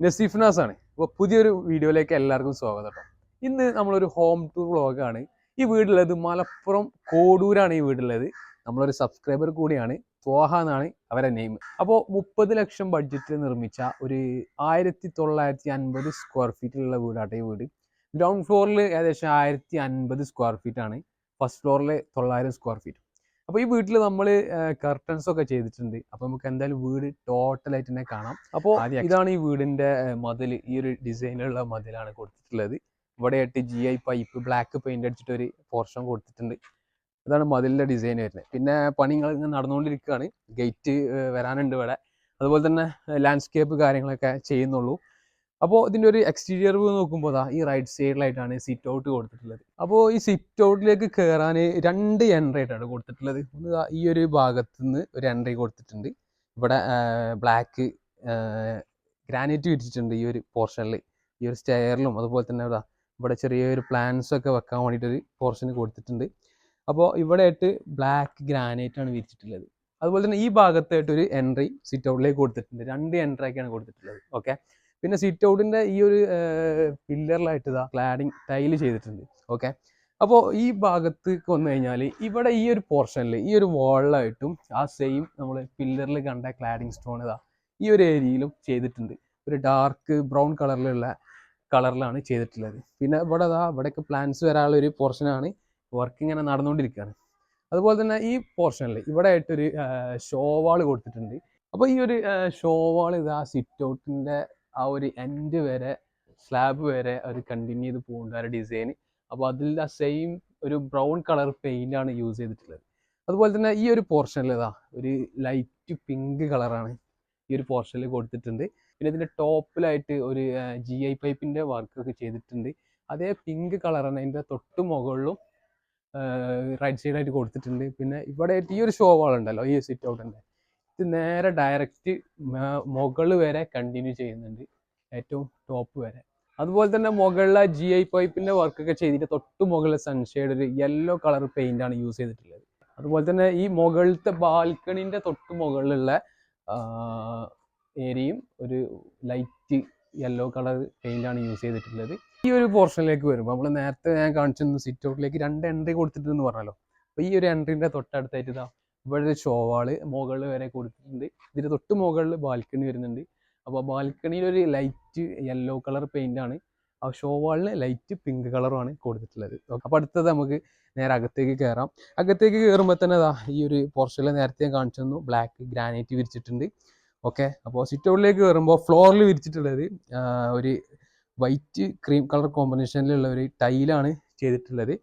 നസീഫ്നാസ് ആണ് അപ്പോൾ പുതിയൊരു വീഡിയോയിലേക്ക് എല്ലാവർക്കും സ്വാഗതം കേട്ടോ ഇന്ന് നമ്മളൊരു ഹോം ടൂർ വ്ളോഗാണ് ഈ വീടുള്ളത് മലപ്പുറം കോടൂരാണ് ഈ വീടുള്ളത് നമ്മളൊരു സബ്സ്ക്രൈബർ കൂടിയാണ്. ത്വാഹ എന്നാണ് അവരെ നെയിം അപ്പോൾ മുപ്പത് ലക്ഷം ബഡ്ജറ്റിൽ നിർമ്മിച്ച ഒരു ആയിരത്തി തൊള്ളായിരത്തി അൻപത് സ്ക്വയർ ഫീറ്റിലുള്ള വീടാട്ടെ ഈ വീട്. ഗ്രൗണ്ട് ഫ്ലോറിൽ ഏകദേശം ആയിരത്തി അൻപത് സ്ക്വയർ ഫീറ്റ് ആണ് ഫസ്റ്റ് ഫ്ലോറിൽ തൊള്ളായിരം സ്ക്വയർ ഫീറ്റ് അപ്പോൾ ഈ വീട്ടിൽ നമ്മൾ കർട്ടൻസ് ഒക്കെ ചെയ്തിട്ടുണ്ട്. അപ്പോൾ നമുക്ക് എന്തായാലും വീട് ടോട്ടലായിട്ട് തന്നെ കാണാം. അപ്പോൾ ഇതാണ് ഈ വീടിന്റെ മതിൽ ഈ ഒരു ഡിസൈനിലുള്ള മതിലാണ് കൊടുത്തിട്ടുള്ളത്. ഇവിടെയായിട്ട് G I pipe black paint അടിച്ചിട്ട് ഒരു പോർഷൻ കൊടുത്തിട്ടുണ്ട്. ഇതാണ് മതിലിന്റെ ഡിസൈൻ വരുന്നത്. പിന്നെ പണികൾ ഇങ്ങനെ നടന്നുകൊണ്ടിരിക്കുകയാണ്. ഗേറ്റ് വരാനുണ്ട് ഇവിടെ. അതുപോലെ തന്നെ ലാൻഡ്സ്കേപ്പ് കാര്യങ്ങളൊക്കെ ചെയ്യുന്നുള്ളൂ. അപ്പോൾ ഇതിന്റെ ഒരു എക്സ്റ്റീരിയർ വ്യൂ നോക്കുമ്പോൾ ദാ ഈ റൈറ്റ് സൈഡിലായിട്ടാണ് സിറ്റ് ഔട്ട് കൊടുത്തിട്ടുള്ളത്. അപ്പോൾ ഈ സിറ്റ് ഔട്ടിലേക്ക് കയറാൻ രണ്ട് എൻട്രി ആയിട്ടാണ് കൊടുത്തിട്ടുള്ളത്. ഒന്ന് ഈ ഒരു ഭാഗത്ത് നിന്ന് ഒരു എൻട്രി കൊടുത്തിട്ടുണ്ട്. ഇവിടെ ബ്ലാക്ക് ഗ്രാനൈറ്റ് വിരിച്ചിട്ടുണ്ട് ഈ ഒരു പോർഷനിൽ ഈ ഒരു സ്റ്റെയറിലും അതുപോലെ തന്നെ ഇതാ ഇവിടെ ചെറിയൊരു പ്ലാന്റ്സ് ഒക്കെ വെക്കാൻ വേണ്ടിയിട്ടൊരു പോർഷൻ കൊടുത്തിട്ടുണ്ട്. അപ്പോൾ ഇവിടെ ആയിട്ട് ബ്ലാക്ക് ഗ്രാനൈറ്റ് ആണ് വിരിച്ചിട്ടുള്ളത്. അതുപോലെ തന്നെ ഈ ഭാഗത്തായിട്ട് ഒരു എൻട്രി സിറ്റ് ഔട്ടിലേക്ക് കൊടുത്തിട്ടുണ്ട്. രണ്ട് എൻട്രി ഒക്കെയാണ് കൊടുത്തിട്ടുള്ളത്. ഓക്കെ പിന്നെ സിറ്റ് ഔട്ടിന്റെ ഈ ഒരു പില്ലറിലായിട്ട് ഇതാ ക്ലാഡിങ് ടൈൽ ചെയ്തിട്ടുണ്ട്. ഓക്കെ അപ്പോൾ ഈ ഭാഗത്തേക്ക് വന്നു കഴിഞ്ഞാൽ ഇവിടെ ഈ ഒരു പോർഷനിൽ ഈ ഒരു വാളിലായിട്ടും ആ സെയിം നമ്മൾ പില്ലറിൽ കണ്ട ക്ലാഡിങ് സ്റ്റോൺ ഇതാ ഈ ഒരു ഏരിയയിലും ചെയ്തിട്ടുണ്ട്. ഒരു ഡാർക്ക് ബ്രൗൺ കളറിലുള്ള കളറിലാണ് ചെയ്തിട്ടുള്ളത്. പിന്നെ ഇവിടെ അതാ ഇവിടെയൊക്കെ പ്ലാൻസ് വരാനുള്ള ഒരു പോർഷനാണ് വർക്ക് ഇങ്ങനെ നടന്നുകൊണ്ടിരിക്കുകയാണ് അതുപോലെ തന്നെ ഈ പോർഷനിൽ ഇവിടെ ആയിട്ടൊരു ഷോവാൾ കൊടുത്തിട്ടുണ്ട്. അപ്പോൾ ഈ ഒരു ഷോവാൾ ഇതാ സിറ്റ് ഔട്ടിന്റെ ആ ഒരു എൻഡ് വരെ സ്ലാബ് വരെ അവർ കണ്ടിന്യൂ ചെയ്ത് പോകുന്നുണ്ട് ആ ഡിസൈൻ അപ്പോൾ അതിൽ ആ സെയിം ഒരു ബ്രൗൺ കളർ പെയിന്റ് ആണ് യൂസ് ചെയ്തിട്ടുള്ളത്. അതുപോലെ തന്നെ ഈ ഒരു പോർഷനിൽ ഇതാ ഒരു ലൈറ്റ് പിങ്ക് കളറാണ് ഈ ഒരു പോർഷനിൽ കൊടുത്തിട്ടുണ്ട്. പിന്നെ ഇതിന്റെ ടോപ്പിലായിട്ട് ഒരു ജി ഐ പൈപ്പിന്റെ വർക്ക് ഒക്കെ ചെയ്തിട്ടുണ്ട്. അതേ പിങ്ക് കളറാണ് അതിന്റെ തൊട്ട് മുകളിലും റൈറ്റ് സൈഡായിട്ട് കൊടുത്തിട്ടുണ്ട്. പിന്നെ ഇവിടെ ഈ ഒരു ഷോ വാൾ ഉണ്ടല്ലോ ഈ സിറ്റ് ഔട്ടിന്റെ ഇത് നേരെ ഡയറക്റ്റ് മുകൾ വരെ കണ്ടിന്യൂ ചെയ്യുന്നുണ്ട്. ഏറ്റവും ടോപ്പ് വരെ. അതുപോലെ തന്നെ മുകളിലെ ജി ഐ പൈപ്പിന്റെ വർക്കൊക്കെ ചെയ്തിട്ട് തൊട്ട് മുകളിലെ സൺഷെയ്ഡ് ഒരു യെല്ലോ കളർ പെയിന്റ് ആണ് യൂസ് ചെയ്തിട്ടുള്ളത്. അതുപോലെ തന്നെ ഈ മുകളിലത്തെ ബാൽക്കണിന്റെ തൊട്ട് മുകളിലുള്ള ഏരിയയും ഒരു ലൈറ്റ് യെല്ലോ കളർ പെയിന്റ് ആണ് യൂസ് ചെയ്തിട്ടുള്ളത്. ഈ ഒരു പോർഷനിലേക്ക് വരുമ്പോൾ നമ്മൾ നേരത്തെ ഞാൻ കാണിച്ചിരുന്നു സിറ്റ് ഔട്ടിലേക്ക് രണ്ട് എൻട്രി കൊടുത്തിട്ടുണ്ടെന്ന് പറഞ്ഞല്ലോ. അപ്പോൾ ഈ ഒരു എൻട്രിന്റെ തൊട്ടടുത്തായിട്ട് ഇതാ ഇവിടെ ഷോവാൾ മുകളിൽ വരെ കൊടുത്തിട്ടുണ്ട്. ഇതിന്റെ തൊട്ട് മുകളിൽ ബാൽക്കണി വരുന്നുണ്ട്. അപ്പോൾ ബാൽക്കണിയിൽ ഒരു ലൈറ്റ് യെല്ലോ കളർ പെയിന്റ് ആണ്. ആ ഷോവാളിന് ലൈറ്റ് പിങ്ക് കളറുമാണ് കൊടുത്തിട്ടുള്ളത്. അപ്പോൾ അടുത്തത് നമുക്ക് നേരെ അകത്തേക്ക് കയറാം അകത്തേക്ക് കയറുമ്പോൾ തന്നെ അതാ ഈ ഒരു പോർഷനിൽ നേരത്തെ കാണിച്ചു തന്നു. ബ്ലാക്ക് ഗ്രാനൈറ്റ് വിരിച്ചിട്ടുണ്ട്. ഓക്കെ അപ്പോൾ സിറ്റ് ഔട്ടിലേക്ക് കയറുമ്പോൾ ഫ്ലോറിൽ വിരിച്ചിട്ടുള്ളത് ഒരു വൈറ്റ് ക്രീം കളർ കോമ്പിനേഷനിലുള്ള ഒരു ടൈലാണ് ചെയ്തിട്ടുള്ളത്.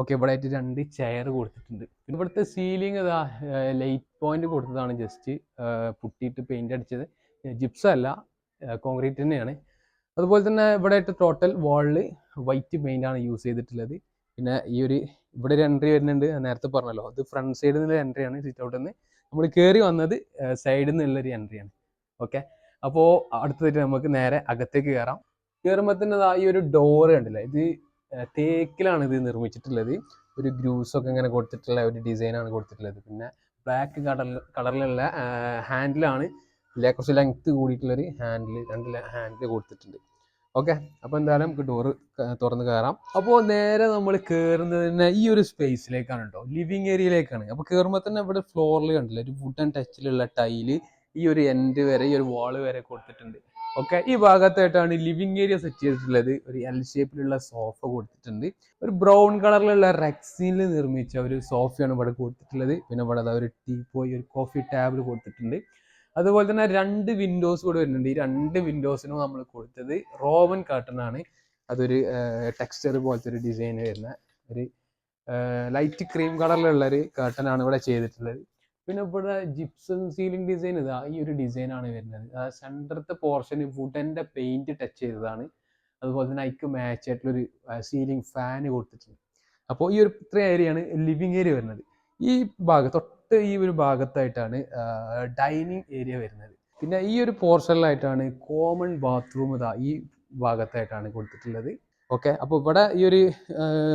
ഓക്കെ ഇവിടെ ആയിട്ട് രണ്ട് ചെയർ കൊടുത്തിട്ടുണ്ട്. പിന്നെ ഇവിടുത്തെ സീലിംഗ് ഇതാ ലൈറ്റ് പോയിന്റ് കൊടുത്തതാണ് ജസ്റ്റ് പുട്ടിയിട്ട് പെയിന്റ് അടിച്ചത്. ജിപ്സം അല്ല കോൺക്രീറ്റ് തന്നെയാണ്. അതുപോലെ തന്നെ ഇവിടെ ആയിട്ട് ടോട്ടൽ വാളിൽ വൈറ്റ് പെയിന്റ് ആണ് യൂസ് ചെയ്തിട്ടുള്ളത്. പിന്നെ ഈ ഒരു ഇവിടെ ഒരു എൻട്രി വരുന്നുണ്ട്. നേരത്തെ പറഞ്ഞല്ലോ അത് ഫ്രണ്ട് സൈഡിൽ നിന്നുള്ള ആണ് സിറ്റ് ഔട്ടിൽ നിന്ന് നമ്മൾ കയറി വന്നത് സൈഡിൽ നിന്നുള്ളൊരു എൻട്രി ആണ്. ഓക്കെ അപ്പോൾ അടുത്തതായിട്ട് നമുക്ക് നേരെ അകത്തേക്ക് കയറാം കയറുമ്പോൾ തന്നെ ഈ ഒരു ഡോറ് കണ്ടില്ലേ ഇത് തേക്കിലാണ് ഇത് നിർമ്മിച്ചിട്ടുള്ളത്. ഒരു ഗ്രൂസ് ഒക്കെ ഇങ്ങനെ കൊടുത്തിട്ടുള്ള ഒരു ഡിസൈനാണ് കൊടുത്തിട്ടുള്ളത്. പിന്നെ ബ്ലാക്ക് കളർ കളറിലുള്ള ഹാൻഡിലാണ് കുറച്ച് ലെങ്ത്ത് കൂടിയിട്ടുള്ളൊരു ഹാൻഡിൽ രണ്ട് ഹാൻഡിൽ കൊടുത്തിട്ടുണ്ട്. ഓക്കെ അപ്പോൾ എന്തായാലും നമുക്ക് ഡോറ് തുറന്ന് കയറാം അപ്പോൾ നേരെ നമ്മൾ കയറുന്നത് തന്നെ ഈ ഒരു സ്പേസിലേക്കാണ് കേട്ടോ ലിവിങ് ഏരിയയിലേക്കാണ് അപ്പോൾ കയറുമ്പോൾ തന്നെ ഇവിടെ ഫ്ലോറിൽ കണ്ടില്ല? ഒരു വുഡൻ ടച്ചിലുള്ള ടൈൽ ഈ ഒരു എൻഡ് വരെ ഈ ഒരു വാൾ വരെ കൊടുത്തിട്ടുണ്ട്. ഓക്കെ ഈ ഭാഗത്തായിട്ടാണ് ലിവിങ് ഏരിയ സെറ്റ് ചെയ്തിട്ടുള്ളത്. ഒരു എൽ ഷേപ്പിലുള്ള സോഫ കൊടുത്തിട്ടുണ്ട്. ഒരു ബ്രൗൺ കളറിലുള്ള റെക്സിനിൽ നിർമ്മിച്ച ഒരു സോഫയാണ് ഇവിടെ കൊടുത്തിട്ടുള്ളത്. പിന്നെ ഇവിടെ ഒരു ടീ പോയി ഒരു കോഫി ടാബിൾ കൊടുത്തിട്ടുണ്ട്. അതുപോലെ തന്നെ രണ്ട് വിൻഡോസ് കൂടെ വരുന്നുണ്ട്. ഈ രണ്ട് വിൻഡോസിനും നമ്മൾ കൊടുത്തത് റോവൻ കർട്ടൺ ആണ്. അതൊരു ടെക്സ്ചർ പോലത്തെ ഒരു ഡിസൈൻ വരുന്ന ഒരു ലൈറ്റ് ക്രീം കളറിലുള്ള ഒരു കർട്ടൺ ആണ് ഇവിടെ ചെയ്തിട്ടുള്ളത്. പിന്നെ ഇവിടെ ജിപ്സം സീലിംഗ് ഡിസൈൻ ഇതാ ഈ ഒരു ഡിസൈൻ ആണ് വരുന്നത്. സെന്ററത്തെ പോർഷന് വുഡന്റെ പെയിന്റ് ടച്ച് ചെയ്തതാണ്. അതുപോലെ തന്നെ അതിക്ക് മാച്ച് ആയിട്ടുള്ളൊരു സീലിംഗ് ഫാന് കൊടുത്തിട്ടുണ്ട്. അപ്പോൾ ഈ ഒരു ഇത്ര ഏരിയയാണ് ലിവിങ് ഏരിയ വരുന്നത്. ഈ ഭാഗത്ത് തൊട്ട് ഈ ഒരു ഭാഗത്തായിട്ടാണ് ഡൈനിങ് ഏരിയ വരുന്നത്. പിന്നെ ഈ ഒരു പോർഷനിലായിട്ടാണ് കോമൺ ബാത്റൂം ഇതാ ഈ ഭാഗത്തായിട്ടാണ് കൊടുത്തിട്ടുള്ളത്. ഓക്കെ അപ്പോൾ ഇവിടെ ഈ ഒരു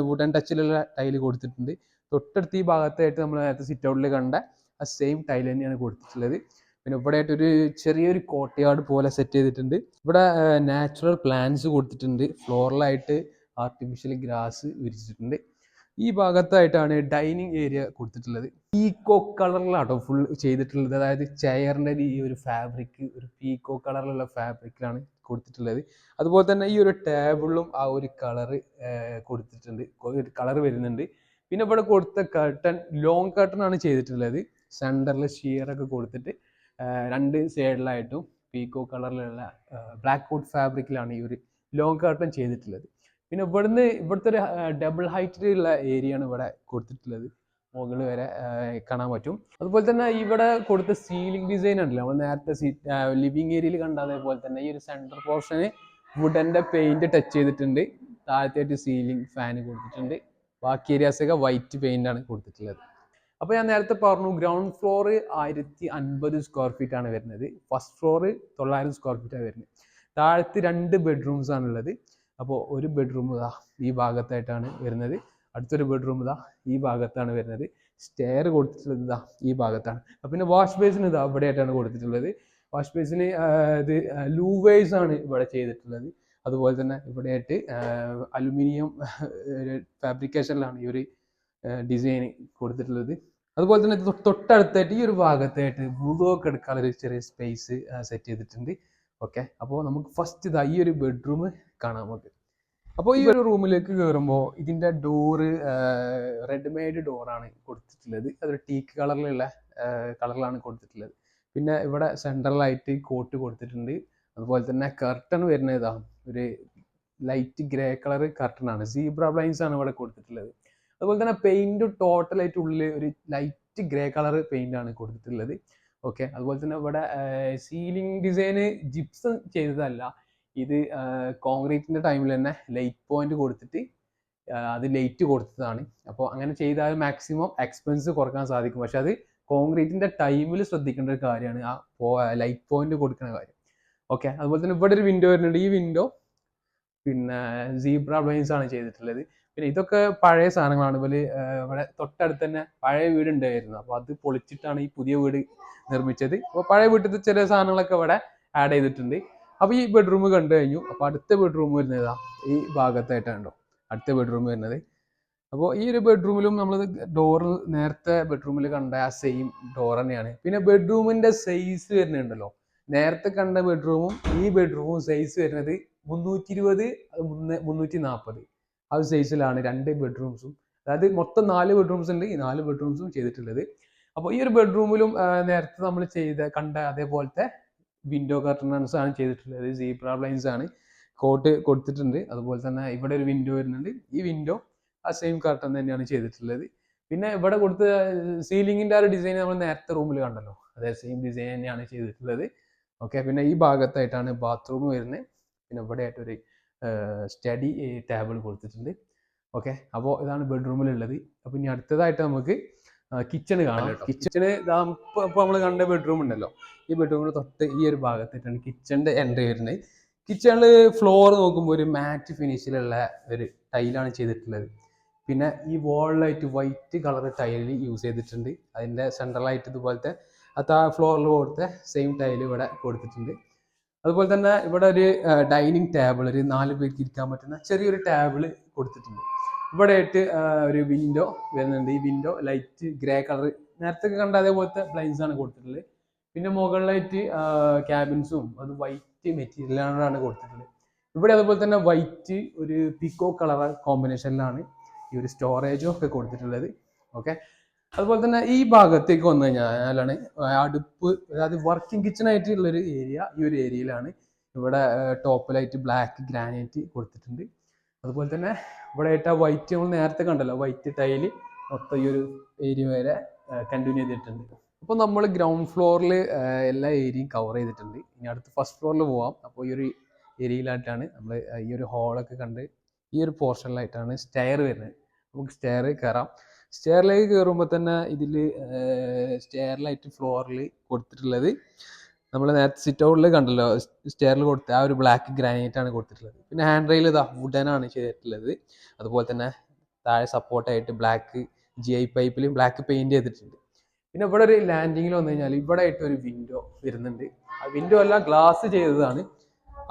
വുഡൻ ടച്ചിലുള്ള ടൈൽ കൊടുത്തിട്ടുണ്ട്. തൊട്ടടുത്ത് ഈ ഭാഗത്തായിട്ട് നമ്മൾ നേരത്തെ സിറ്റ് ഔട്ടിൽ കണ്ട ആ സെയിം ടൈൽ തന്നെയാണ് കൊടുത്തിട്ടുള്ളത്. പിന്നെ ഇവിടെ ആയിട്ട് ഒരു ചെറിയൊരു കോട്ടയാട് പോലെ സെറ്റ് ചെയ്തിട്ടുണ്ട്. ഇവിടെ നാച്ചുറൽ പ്ലാന്റ്സ് കൊടുത്തിട്ടുണ്ട്. ഫ്ലോറലായിട്ട് ആർട്ടിഫിഷ്യൽ ഗ്രാസ് വിരിച്ചിട്ടുണ്ട്. ഈ ഭാഗത്തായിട്ടാണ് ഡൈനിങ് ഏരിയ കൊടുത്തിട്ടുള്ളത്. പീക്കോ കളറിലാട്ടോ ഫുൾ ചെയ്തിട്ടുള്ളത്. അതായത് ചെയറിന്റെ ഈ ഒരു ഫാബ്രിക് ഒരു പീക്കോ കളറിലുള്ള ഫാബ്രിക്കിലാണ് കൊടുത്തിട്ടുള്ളത്. അതുപോലെ തന്നെ ഈ ഒരു ടേബിളും ആ ഒരു കളറ് കൊടുത്തിട്ടുണ്ട്. കളർ വരുന്നുണ്ട്. പിന്നെ ഇവിടെ കൊടുത്ത കർട്ടൻ ലോങ് കർട്ടൺ ആണ് ചെയ്തിട്ടുള്ളത്. സെന്ററിൽ ഷിയറൊക്കെ കൊടുത്തിട്ട് രണ്ട് സൈഡിലായിട്ടും പീക്കോ കളറിലുള്ള ബ്ലാക്ക് കോട്ട് ഫാബ്രിക്കിലാണ് ഈ ഒരു ലോങ് കർട്ടൺ ചെയ്തിട്ടുള്ളത്. പിന്നെ ഇവിടുന്ന് ഇവിടുത്തെ ഒരു ഡബിൾ ഹൈറ്റിലുള്ള ഏരിയ ആണ് ഇവിടെ കൊടുത്തിട്ടുള്ളത്. മുകളിൽ വരെ കാണാൻ പറ്റും. അതുപോലെ തന്നെ ഇവിടെ കൊടുത്ത സീലിംഗ് ഡിസൈൻ ഉണ്ടല്ലോ. നമ്മൾ നേരത്തെ ലിവിങ് ഏരിയയിൽ കണ്ട അതേപോലെ തന്നെ ഈ ഒരു സെന്റർ പോർഷന് വുഡന്റെ പെയിന്റ് ടച്ച് ചെയ്തിട്ടുണ്ട്. താഴത്തേക്ക് സീലിംഗ് ഫാൻ കൊടുത്തിട്ടുണ്ട്. ബാക്കി ഏരിയാസൊക്കെ വൈറ്റ് പെയിന്റ് ആണ് കൊടുത്തിട്ടുള്ളത്. അപ്പോൾ ഞാൻ നേരത്തെ പറഞ്ഞു ഗ്രൗണ്ട് ഫ്ലോർ ആയിരത്തി അൻപത് സ്ക്വയർ ഫീറ്റ് ആണ് വരുന്നത്. ഫസ്റ്റ് ഫ്ലോർ തൊള്ളായിരം സ്ക്വയർ ഫീറ്റ് ആണ് വരുന്നത്. താഴത്തെ രണ്ട് ബെഡ്റൂംസ് ആണുള്ളത് അപ്പോൾ ഒരു ബെഡ്റൂം ഇതാ ഈ ഭാഗത്തായിട്ടാണ് വരുന്നത്. അടുത്തൊരു ബെഡ്റൂം ഇതാ ഈ ഭാഗത്താണ് വരുന്നത്. സ്റ്റെയർ കൊടുത്തിട്ടുള്ളത് ഇതാ ഈ ഭാഗത്താണ്. അപ്പോൾ പിന്നെ വാഷ് ബേസിന് ഇതാ ഇവിടെയായിട്ടാണ് കൊടുത്തിട്ടുള്ളത്. വാഷ് ബേസിന് ഇത് ലൂവേഴ്സ് ആണ് ഇവിടെ ചെയ്തിട്ടുള്ളത്. അതുപോലെ തന്നെ ഇവിടെയായിട്ട് അലുമിനിയം ഫാബ്രിക്കേഷനിലാണ് ഈ ഒരു ഡിസൈൻ കൊടുത്തിട്ടുള്ളത്. അതുപോലെ തന്നെ തൊട്ടടുത്തായിട്ട് ഈ ഒരു ഭാഗത്തായിട്ട് വുളുവൊക്കെ എടുക്കാനുള്ള ഒരു ചെറിയ സ്പേസ് സെറ്റ് ചെയ്തിട്ടുണ്ട്. ഓക്കെ അപ്പോൾ നമുക്ക് ഫസ്റ്റ് ഇതാ ഈ ഒരു ബെഡ്റൂം കാണാം നമുക്ക്. അപ്പോൾ ഈ ഒരു റൂമിലേക്ക് കയറുമ്പോൾ ഇതിന്റെ ഡോറ് റെഡിമെയ്ഡ് ഡോറാണ് കൊടുത്തിട്ടുള്ളത്. അതൊരു ടീക്ക് കളറിലുള്ള കളറിലാണ് കൊടുത്തിട്ടുള്ളത്. പിന്നെ ഇവിടെ സെൻട്രലായിട്ട് കോട്ട് കൊടുത്തിട്ടുണ്ട്. അതുപോലെ തന്നെ കർട്ടൺ വരുന്ന ഇതാ ഒരു ലൈറ്റ് ഗ്രേ കളർ കർട്ടൺ ആണ്. സീബ്ര ബ്ലൈൻസ് ആണ് ഇവിടെ കൊടുത്തിട്ടുള്ളത്. അതുപോലെ തന്നെ പെയിന്റ് ടോട്ടലായിട്ട് ഉള്ളിൽ ഒരു ലൈറ്റ് ഗ്രേ കളർ പെയിന്റ് ആണ് കൊടുത്തിട്ടുള്ളത്. ഓക്കെ അതുപോലെ തന്നെ ഇവിടെ സീലിംഗ് ഡിസൈന് ജിപ്സം ചെയ്തതല്ല. ഇത് കോൺക്രീറ്റിന്റെ ടൈമിൽ തന്നെ ലൈറ്റ് പോയിന്റ് കൊടുത്തിട്ട് അത് ലൈറ്റ് കൊടുത്തതാണ്. അപ്പോൾ അങ്ങനെ ചെയ്താൽ മാക്സിമം എക്സ്പെൻസ് കുറയ്ക്കാൻ സാധിക്കും. പക്ഷെ അത് കോൺക്രീറ്റിന്റെ ടൈമിൽ ശ്രദ്ധിക്കേണ്ട ഒരു കാര്യമാണ് ആ ലൈറ്റ് പോയിന്റ് കൊടുക്കുന്ന കാര്യം. ഓക്കെ അതുപോലെ തന്നെ ഇവിടെ ഒരു വിൻഡോ വരുന്നുണ്ട്. ഈ വിൻഡോ പിന്നെ സീബ്ര ബ്ലൈൻസ് ആണ് ചെയ്തിട്ടുള്ളത്. പിന്നെ ഇതൊക്കെ പഴയ സാധനങ്ങളാണ്. ഇവർ ഇവിടെ തൊട്ടടുത്ത് തന്നെ പഴയ വീട് ഉണ്ടായിരുന്നു അപ്പോൾ അത് പൊളിച്ചിട്ടാണ് ഈ പുതിയ വീട് നിർമ്മിച്ചത്. അപ്പോൾ പഴയ വീട്ടിലത്തെ ചില സാധനങ്ങളൊക്കെ ഇവിടെ ആഡ് ചെയ്തിട്ടുണ്ട്. അപ്പോൾ ഈ ബെഡ്റൂം കണ്ടു കഴിഞ്ഞു. അപ്പോൾ അടുത്ത ബെഡ്റൂം വരുന്നത് ഈ ഭാഗത്തായിട്ടാണല്ലോ അടുത്ത ബെഡ്റൂം വരുന്നത്. അപ്പോൾ ഈ ഒരു ബെഡ്റൂമിലും നമ്മൾ ഡോർ നേരത്തെ ബെഡ്റൂമിൽ കണ്ട ആ സെയിം ഡോർ തന്നെയാണ്. പിന്നെ ബെഡ്റൂമിന്റെ സൈസ് വരുന്നുണ്ടല്ലോ. നേരത്തെ കണ്ട ബെഡ്റൂമും ഈ ബെഡ്റൂമും സൈസ് വരുന്നത് മുന്നൂറ്റി ഇരുപത് മുന്നൂറ്റി നാൽപ്പത് ആ ഒരു സൈസിലാണ് രണ്ട് ബെഡ്റൂംസും അതായത് മൊത്തം നാല് ബെഡ്റൂംസ് ഉണ്ട്. ഈ നാല് ബെഡ്റൂംസും ചെയ്തിട്ടുള്ളത്. അപ്പോൾ ഈ ഒരു ബെഡ്റൂമിലും നേരത്തെ നമ്മൾ ചെയ്ത കണ്ട അതേപോലത്തെ വിൻഡോ കർട്ടൻസ് ആണ് ചെയ്തിട്ടുള്ളത്. സീബ്ര ബ്ലൈൻസ് ആണ്. കോട്ട് കൊടുത്തിട്ടുണ്ട്. അതുപോലെ തന്നെ ഇവിടെ ഒരു വിൻഡോ വരുന്നുണ്ട്. ഈ വിൻഡോ ആ സെയിം കർട്ടൺ തന്നെയാണ് ചെയ്തിട്ടുള്ളത്. പിന്നെ ഇവിടെ കൊടുത്ത സീലിംഗിന്റെ ആ ഒരു ഡിസൈൻ നമ്മൾ നേരത്തെ റൂമിൽ കണ്ടല്ലോ. അതേ സെയിം ഡിസൈൻ തന്നെയാണ് ചെയ്തിട്ടുള്ളത്. ഓക്കെ പിന്നെ ഈ ഭാഗത്തായിട്ടാണ് ബാത്റൂം വരുന്നത്. പിന്നെ ഇവിടെ ആയിട്ടൊരു സ്റ്റഡി ടേബിൾ കൊടുത്തിട്ടുണ്ട്. ഓക്കെ? അപ്പോൾ ഇതാണ് ബെഡ്റൂമിലുള്ളത്. അപ്പോൾ ഇനി അടുത്തതായിട്ട് നമുക്ക് കിച്ചൺ കാണാം. കിച്ചണ് ഇപ്പോൾ നമ്മൾ കണ്ട ബെഡ്റൂം ഉണ്ടല്ലോ. ഈ ബെഡ്റൂമിന് തൊട്ട് ഈ ഒരു ഭാഗത്തായിട്ടാണ് കിച്ചണിന്റെ എൻട്രി വരുന്നത്. കിച്ചണിൽ ഫ്ലോർ നോക്കുമ്പോൾ ഒരു മാറ്റ് ഫിനിഷിലുള്ള ഒരു ടൈലാണ് ചെയ്തിട്ടുള്ളത്. പിന്നെ ഈ വോളിലായിട്ട് വൈറ്റ് കളർ ടൈൽ യൂസ് ചെയ്തിട്ടുണ്ട്. അതിന്റെ സെൻട്രലായിട്ട് ഇതുപോലത്തെ അത് ആ ഫ്ലോറിൽ കൊടുത്ത സെയിം ടൈൽ ഇവിടെ കൊടുത്തിട്ടുണ്ട്. അതുപോലെ തന്നെ ഇവിടെ ഒരു ഡൈനിങ് ടേബിൾ ഒരു നാല് പേർക്ക് ഇരിക്കാൻ പറ്റുന്ന ചെറിയൊരു ടേബിൾ കൊടുത്തിട്ടുണ്ട്. ഇവിടെ ആയിട്ട് ഒരു വിൻഡോ വരുന്നുണ്ട്. ഈ വിൻഡോ ലൈറ്റ് ഗ്രേ കളർ നേരത്തെ കണ്ട അതേപോലത്തെ ബ്ലൈൻസ് ആണ് കൊടുത്തിട്ടുള്ളത്. പിന്നെ മുകളിലായിട്ട് ക്യാബിൻസും അത് വൈറ്റ് മെറ്റീരിയലാണ് കൊടുത്തിട്ടുള്ളത്. ഇവിടെ അതുപോലെ തന്നെ വൈറ്റ് ഒരു പിക്കോ കളർ കോമ്പിനേഷനിലാണ് ഈ ഒരു സ്റ്റോറേജും ഒക്കെ കൊടുത്തിട്ടുള്ളത്. ഓക്കെ അതുപോലെ തന്നെ ഈ ഭാഗത്തേക്ക് വന്നു കഴിഞ്ഞാലാണ് അടുപ്പ് അതായത് വർക്കിംഗ് കിച്ചൺ ആയിട്ടുള്ളൊരു ഏരിയ ഈ ഒരു ഏരിയയിലാണ് ഇവിടെ ടോപ്പിലായിട്ട് ബ്ലാക്ക് ഗ്രാനൈറ്റ് കൊടുത്തിട്ടുണ്ട്. അതുപോലെ തന്നെ ഇവിടെ ആയിട്ട് ആ വൈറ്റ് നമ്മൾ നേരത്തെ കണ്ടല്ലോ വൈറ്റ് ടൈൽ മൊത്തം ഈ ഒരു ഏരിയ വരെ കണ്ടിന്യൂ ചെയ്തിട്ടുണ്ട്. അപ്പോൾ നമ്മൾ ഗ്രൗണ്ട് ഫ്ലോറിൽ എല്ലാ ഏരിയയും കവർ ചെയ്തിട്ടുണ്ട്. ഇനി അടുത്ത് ഫസ്റ്റ് ഫ്ലോറിൽ പോവാം. അപ്പോൾ ഈ ഒരു ഏരിയയിലായിട്ടാണ് നമ്മൾ ഈ ഒരു ഹാളൊക്കെ കണ്ട് ഈ ഒരു പോർഷനിലായിട്ടാണ് സ്റ്റെയർ വരുന്നത്. നമുക്ക് സ്റ്റെയർ കയറാം സ്റ്റെയറിലേക്ക് കയറുമ്പോൾ തന്നെ ഇതിൽ സ്റ്റെയറിലായിട്ട് ഫ്ലോറിൽ കൊടുത്തിട്ടുള്ളത്. നമ്മൾ നേരത്തെ സിറ്റ് ഔട്ടിൽ കണ്ടല്ലോ സ്റ്റെയറിൽ കൊടുത്ത ആ ഒരു ബ്ലാക്ക് ഗ്രാനൈറ്റ് ആണ് കൊടുത്തിട്ടുള്ളത്. പിന്നെ ഹാൻഡ് റെയിൽ ഇതാ ആണ് ചെയ്തിട്ടുള്ളത്. അതുപോലെ തന്നെ താഴെ സപ്പോർട്ടായിട്ട് ബ്ലാക്ക് ജി ഐ പൈപ്പിൽ ബ്ലാക്ക് പെയിന്റ് ചെയ്തിട്ടുണ്ട്. പിന്നെ ഇവിടെ ഒരു ലാൻഡിങ്ങിൽ വന്നു കഴിഞ്ഞാൽ ഇവിടെ ആയിട്ട് ഒരു വിൻഡോ വരുന്നുണ്ട്. ആ വിൻഡോ എല്ലാം ഗ്ലാസ് ചെയ്തതാണ്.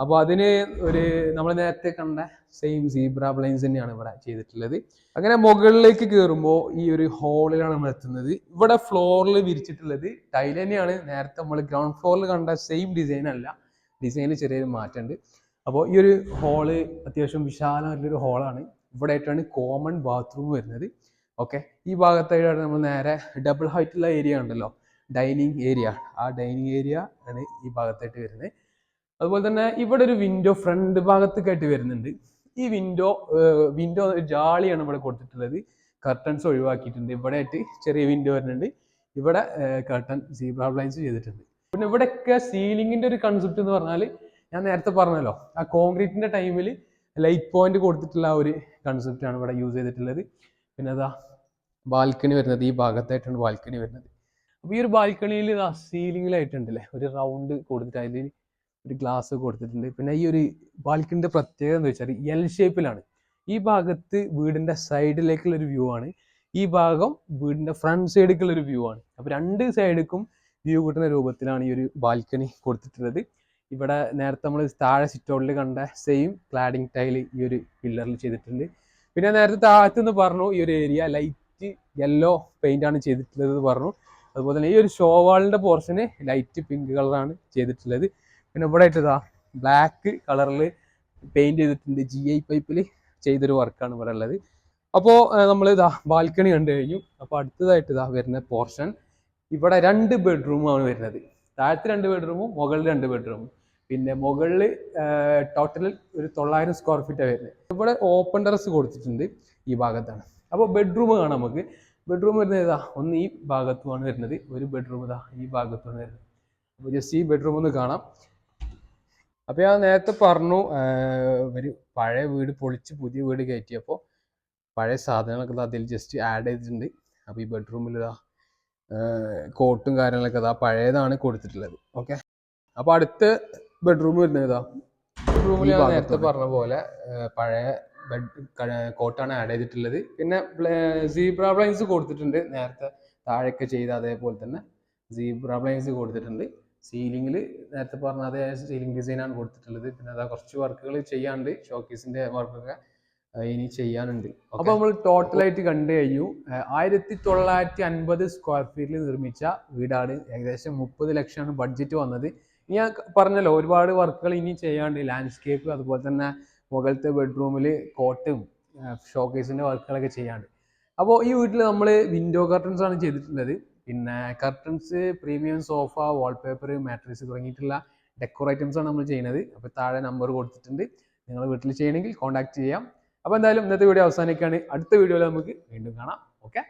അപ്പോൾ അതിന് ഒരു നമ്മൾ നേരത്തെ കണ്ട സെയിം സീബ്ര പ്ലെയിൻസ് തന്നെയാണ് ഇവിടെ ചെയ്തിട്ടുള്ളത്. അങ്ങനെ മുകളിലേക്ക് കയറുമ്പോൾ ഈ ഒരു ഹോളിലാണ് നമ്മൾ എത്തുന്നത്. ഇവിടെ ഫ്ലോറിൽ വിരിച്ചിട്ടുള്ളത് ടൈൽ തന്നെയാണ്. നേരത്തെ നമ്മൾ ഗ്രൗണ്ട് ഫ്ലോറിൽ കണ്ട സെയിം ഡിസൈൻ അല്ല. ഡിസൈനിൽ ചെറിയൊരു മാറ്റമുണ്ട്. അപ്പോൾ ഈ ഒരു ഹോൾ അത്യാവശ്യം വിശാലമായിട്ടുള്ളൊരു ഹോളാണ് ഇവിടെ ആയിട്ടാണ് കോമൺ ബാത്റൂം വരുന്നത്. ഓക്കെ ഈ ഭാഗത്തായിട്ടാണ് നമ്മൾ നേരെ ഡബിൾ ഹൈറ്റുള്ള ഏരിയ ഉണ്ടല്ലോ. ഡൈനിങ് ഏരിയ ആ ഡൈനിങ് ഏരിയ ആണ് ഈ ഭാഗത്തായിട്ട് വരുന്നത്. അതുപോലെ തന്നെ ഇവിടെ ഒരു വിൻഡോ ഫ്രണ്ട് ഭാഗത്തേക്കായിട്ട് വരുന്നുണ്ട്. ഈ വിൻഡോ വിൻഡോ ജാളിയാണ് ഇവിടെ കൊടുത്തിട്ടുള്ളത്. കർട്ടൻസ് ഒഴിവാക്കിയിട്ടുണ്ട്. ഇവിടെ ആയിട്ട് ചെറിയ വിൻഡോ വരുന്നുണ്ട്. ഇവിടെ കർട്ടൻ സീബ്ര ബ്ലൈൻസ് ചെയ്തിട്ടുണ്ട്. പിന്നെ ഇവിടെയൊക്കെ സീലിംഗിന്റെ ഒരു കൺസെപ്റ്റ് എന്ന് പറഞ്ഞാൽ ഞാൻ നേരത്തെ പറഞ്ഞല്ലോ ആ കോൺക്രീറ്റിന്റെ ടൈമിൽ ലൈറ്റ് പോയിന്റ് കൊടുത്തിട്ടുള്ള ഒരു കൺസെപ്റ്റ് ആണ് ഇവിടെ യൂസ് ചെയ്തിട്ടുള്ളത്. പിന്നെ അതാ ബാൽക്കണി വരുന്നത്. ഈ ഭാഗത്തായിട്ടാണ് ബാൽക്കണി വരുന്നത്. അപ്പോൾ ഈ ഒരു ബാൽക്കണിയിൽ സീലിംഗിലായിട്ടുണ്ടല്ലേ ഒരു റൗണ്ട് കൊടുത്തിട്ട് അതിൽ ഒരു ഗ്ലാസ് കൊടുത്തിട്ടുണ്ട്. പിന്നെ ഈ ഒരു ബാൽക്കണിന്റെ പ്രത്യേകത എന്ന് വെച്ചാൽ എൽ ഷേപ്പിലാണ് ഈ ഭാഗത്ത് വീടിന്റെ സൈഡിലേക്കുള്ള ഒരു വ്യൂ ആണ്. ഈ ഭാഗം വീടിന്റെ ഫ്രണ്ട് സൈഡിലേക്കുള്ള ഒരു വ്യൂ ആണ്. അപ്പോൾ രണ്ട് സൈഡിലേക്കും വ്യൂ കിട്ടുന്ന രൂപത്തിലാണ് ഈ ഒരു ബാൽക്കണി കൊടുത്തിട്ടുള്ളത്. ഇവിടെ നേരത്തെ നമ്മൾ താഴെ സിറ്റൗട്ടിൽ കണ്ട സെയിം ക്ലാഡിങ് ടൈൽ ഈ ഒരു പില്ലറിൽ ചെയ്തിട്ടുണ്ട്. പിന്നെ നേരത്തെ താഴത്ത് നിന്ന് പറഞ്ഞു ഈ ഒരു ഏരിയ ലൈറ്റ് യെല്ലോ പെയിന്റ് ആണ് ചെയ്തിട്ടുള്ളത് എന്ന് പറഞ്ഞു. അതുപോലെ തന്നെ ഈ ഒരു ഷോവാളിന്റെ പോർഷന് ലൈറ്റ് പിങ്ക് കളറാണ് ചെയ്തിട്ടുള്ളത്. പിന്നെ ഇവിടെ ആയിട്ട് ഇതാ ബ്ലാക്ക് കളറിൽ പെയിന്റ് ചെയ്തിട്ടുണ്ട് ജി ഐ പൈപ്പിൽ ചെയ്തൊരു വർക്കാണ് ഇവിടെ ഉള്ളത്. അപ്പോൾ നമ്മൾ ഇതാ ബാൽക്കണി കണ്ടു കഴിഞ്ഞു. അപ്പോൾ അടുത്തതായിട്ട് ഇതാ വരുന്ന പോർഷൻ ഇവിടെ രണ്ട് ബെഡ്റൂമാണ് വരുന്നത്. താഴത്തെ രണ്ട് ബെഡ്റൂമും മുകളിൽ രണ്ട് ബെഡ്റൂമും പിന്നെ മുകളിൽ ടോട്ടൽ ഒരു തൊള്ളായിരം സ്ക്വയർ ഫീറ്റാണ് വരുന്നത്. ഇവിടെ ഓപ്പൺ ടെറസ് കൊടുത്തിട്ടുണ്ട് ഈ ഭാഗത്താണ്. അപ്പോൾ ബെഡ്റൂം കാണാം നമുക്ക്. ബെഡ്റൂം വരുന്നത് ഇതാ ഒന്ന് ഈ ഭാഗത്തുമാണ് വരുന്നത്. ഒരു ബെഡ്റൂം ഇതാ ഈ ഭാഗത്തുമാണ് വരുന്നത്. അപ്പോൾ ജസ്റ്റ് ഈ ബെഡ്റൂം ഒന്ന് കാണാം. അപ്പോൾ ഞാൻ നേരത്തെ പറഞ്ഞു ഒരു പഴയ വീട് പൊളിച്ച് പുതിയ വീട് കയറ്റിയപ്പോൾ പഴയ സാധനങ്ങളൊക്കെ അതിൽ ജസ്റ്റ് ആഡ് ചെയ്തിട്ടുണ്ട്. അപ്പോൾ ഈ ബെഡ്റൂമിൽ ഇതാ കോട്ടും കാര്യങ്ങളൊക്കെ ഇതാ പഴയതാണ് കൊടുത്തിട്ടുള്ളത്. ഓക്കെ അപ്പോൾ അടുത്ത ബെഡ്റൂം വരുന്നത് ഇതാ ബെഡ്റൂമിൽ ഞാൻ നേരത്തെ പറഞ്ഞ പോലെ പഴയ ബെഡ് കോട്ടാണ് ആഡ് ചെയ്തിട്ടുള്ളത്. പിന്നെ സീബ്ര ബ്ലൈൻസ് കൊടുത്തിട്ടുണ്ട്. നേരത്തെ താഴെയൊക്കെ ചെയ്ത അതേപോലെ തന്നെ സീബ്ര ബ്ലൈൻസ് കൊടുത്തിട്ടുണ്ട്. സീലിംഗിൽ നേരത്തെ പറഞ്ഞ അതേ സീലിംഗ് ഡിസൈനാണ് കൊടുത്തിട്ടുള്ളത്. പിന്നെ അതാ കുറച്ച് വർക്കുകൾ ചെയ്യാണ്ട് ഷോക്കേസിന്റെ വർക്കൊക്കെ ഇനി ചെയ്യാനുണ്ട്. അപ്പൊ നമ്മൾ ടോട്ടലായിട്ട് കണ്ടു കഴിഞ്ഞു. ആയിരത്തി തൊള്ളായിരത്തി അൻപത് സ്ക്വയർ ഫീറ്റിൽ നിർമ്മിച്ച വീടാണ്. ഏകദേശം മുപ്പത് ലക്ഷമാണ് ബഡ്ജറ്റ് വന്നത്. ഇനി ഞാൻ പറഞ്ഞല്ലോ ഒരുപാട് വർക്കുകൾ ഇനി ചെയ്യാണ്ട് ലാൻഡ്സ്കേപ്പ് അതുപോലെ തന്നെ മുകളിലത്തെ ബെഡ്റൂമിൽ കോട്ടും ഷോക്കേസിന്റെ വർക്കുകളൊക്കെ ചെയ്യാണ്ട്. അപ്പോൾ ഈ വീട്ടിൽ നമ്മൾ വിൻഡോ കർട്ടൻസ് ആണ് ചെയ്തിട്ടുള്ളത്. പിന്നെ curtains premium sofa wallpaper mattress തുടങ്ങിയിട്ടുള്ള ഡെക്കോർ ഐറ്റംസ് ആണ് നമ്മൾ ചെയ്യുന്നത്. അപ്പോൾ താഴെ നമ്പർ കൊടുത്തിട്ടുണ്ട്. നിങ്ങൾ വീട്ടിൽ ചെയ്യണമെങ്കിൽ കോൺടാക്ട് ചെയ്യാം. അപ്പോൾ എന്തായാലും ഇന്നത്തെ വീഡിയോ അവസാനിക്കുകയാണ്. അടുത്ത വീഡിയോയിൽ നമുക്ക് വീണ്ടും കാണാം. ഓക്കെ